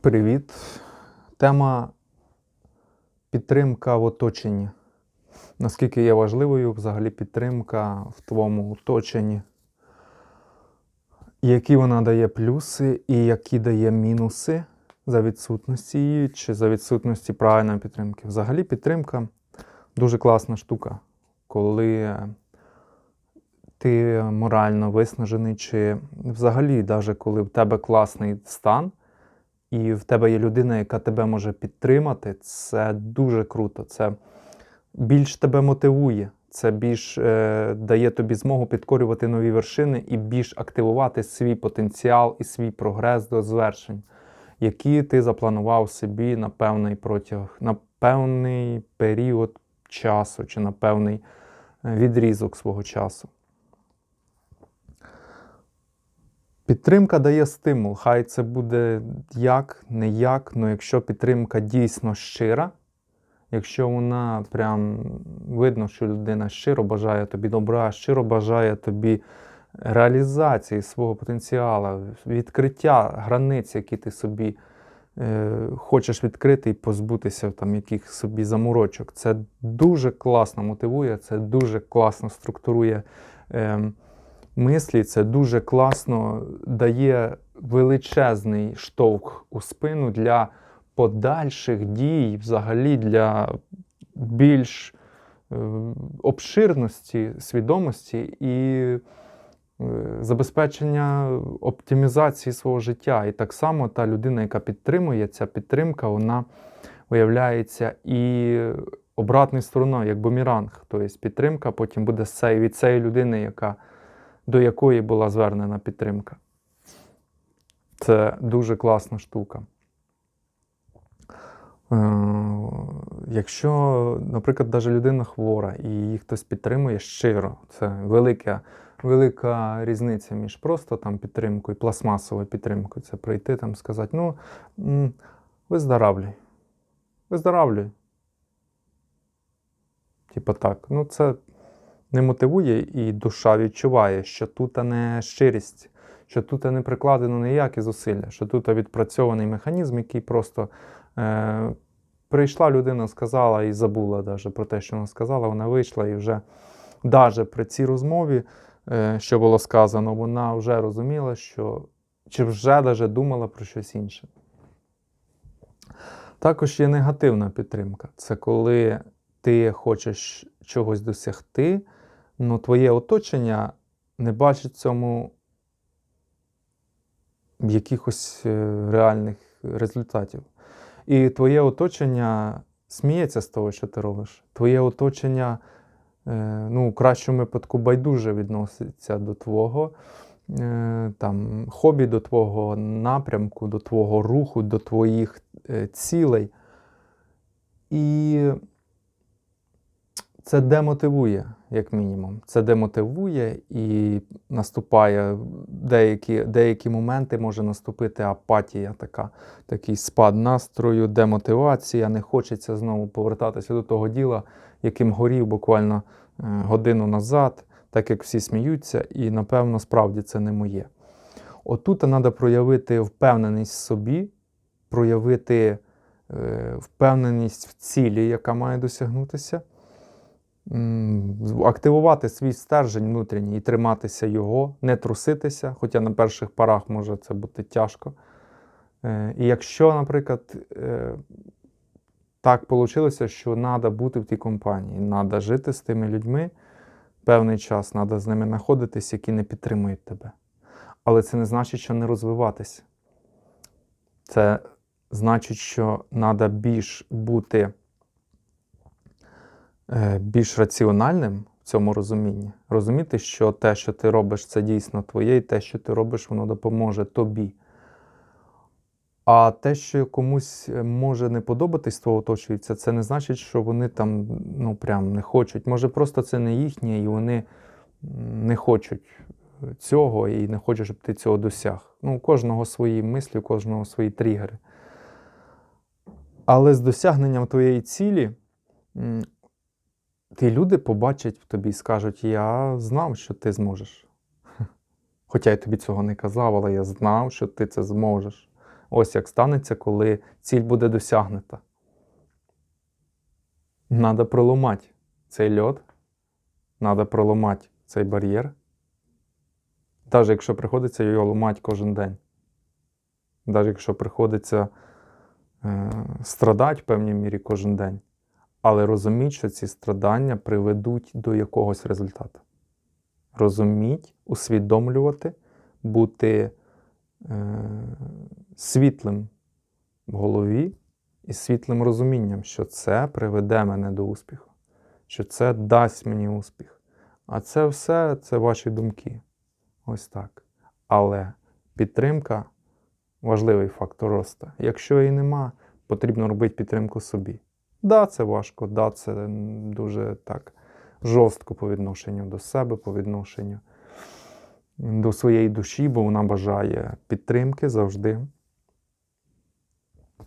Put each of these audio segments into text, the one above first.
Привіт. Тема підтримка в оточенні. Наскільки є важливою взагалі підтримка в твоєму оточенні? Які вона дає плюси і які дає мінуси за відсутності її чи за відсутності правильної підтримки? Взагалі підтримка дуже класна штука, коли ти морально виснажений, чи взагалі, навіть коли в тебе класний стан, і в тебе є людина, яка тебе може підтримати, це дуже круто. Це більш тебе мотивує, це більш е, дає тобі змогу підкорювати нові вершини і більш активувати свій потенціал і свій прогрес до звершень, які ти запланував собі на певний протяг, на певний період часу чи на певний е, відрізок свого часу. Підтримка дає стимул. Хай це буде як, не як, але якщо підтримка дійсно щира, якщо вона прям видно, що людина щиро бажає тобі добра, щиро бажає тобі реалізації свого потенціалу, відкриття границь, які ти собі е, хочеш відкрити і позбутися там яких собі заморочок. Це дуже класно мотивує, це дуже класно структурує. Е, мислі, це дуже класно дає величезний штовх у спину для подальших дій, взагалі для більш е, обширності свідомості і е, забезпечення оптимізації свого життя. І так само та людина, яка підтримує, ця підтримка, вона виявляється і обратною стороною, як бумеранг. Тобто підтримка потім буде від цієї людини, яка до якої була звернена підтримка. Це дуже класна штука. Е, Якщо, наприклад, навіть людина хвора і її хтось підтримує щиро, це велика, велика різниця між просто там підтримкою, пластмасовою підтримкою. Це прийти там сказати, ну, виздоравлюй. Виздоравлюй. Типа так. Ну, це не мотивує, і душа відчуває, що тут не щирість, що тут не прикладено ніякі зусилля, що тут відпрацьований механізм, який просто е, прийшла людина, сказала і забула даже про те, що вона сказала, вона вийшла і вже навіть при цій розмові, е, що було сказано, вона вже розуміла, що чи вже навіть думала про щось інше. Також є негативна підтримка. Це коли ти хочеш чогось досягти, але твоє оточення не бачить цьому якихось е, реальних результатів. І твоє оточення сміється з того, що ти робиш. Твоє оточення, е, ну, в кращому випадку, байдуже відноситься до твого е, там, хобі, до твого напрямку, до твого руху, до твоїх цілей. І це демотивує, як мінімум. Це демотивує і наступає деякі, деякі моменти може наступити апатія, така, такий спад настрою, демотивація. Не хочеться знову повертатися до того діла, яким горів буквально е, годину назад, так як всі сміються, і напевно справді це не моє. Отут треба проявити впевненість в собі, проявити е, впевненість в цілі, яка має досягнутися активувати свій стержень внутрішній і триматися його, не труситися, хоча на перших парах може це бути тяжко. Е, І якщо, наприклад, е, так вийшло, що треба бути в тій компанії, треба жити з тими людьми певний час, треба з ними знаходитись, які не підтримують тебе. Але це не значить, що не розвиватися. Це значить, що треба більш бути більш раціональним в цьому розумінні. Розуміти, що те, що ти робиш, це дійсно твоє, і те, що ти робиш, воно допоможе тобі. А те, що комусь е, може не подобатись твого оточується, це не значить, що вони там ну, прям не хочуть. Може, просто це не їхнє, і вони не хочуть цього і не хочуть, щоб ти цього досяг. Ну, у кожного свої мислі, у кожного свої тригери. Але з досягненням твоєї цілі ті люди побачать в тобі і скажуть: Я знав, що ти зможеш. Хоча я тобі цього не казав, але я знав, що ти це зможеш. Ось як станеться, коли ціль буде досягнута. Надо проламати цей льот, надо проламати цей бар'єр. Навіть якщо приходиться його ламати кожен день. Навіть якщо приходиться е, страдати в певній мірі кожен день. Але розуміть, що ці страдання приведуть до якогось результату. Розуміть, усвідомлювати, бути е, світлим в голові і світлим розумінням, що це приведе мене до успіху, що це дасть мені успіх. А це все це ваші думки. Ось так. Але підтримка важливий фактор росту. Якщо її нема, потрібно робити підтримку собі. Да, це важко, да, це дуже так жорстко по відношенню до себе, по відношенню до своєї душі, бо вона бажає підтримки завжди.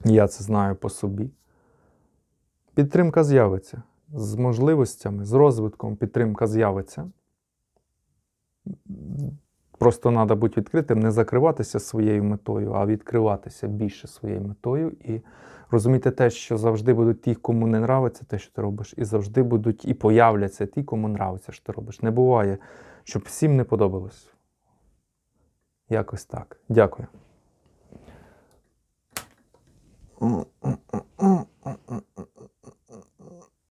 Я це знаю по собі. Підтримка з'явиться. З можливостями, з розвитком підтримка з'явиться. Просто треба бути відкритим, не закриватися своєю метою, а відкриватися більше своєю метою і розуміти те, що завжди будуть ті, кому не нравиться те, що ти робиш, і завжди будуть і появляться ті, кому нравиться, що ти робиш. Не буває, щоб всім не подобалось. Якось так. Дякую.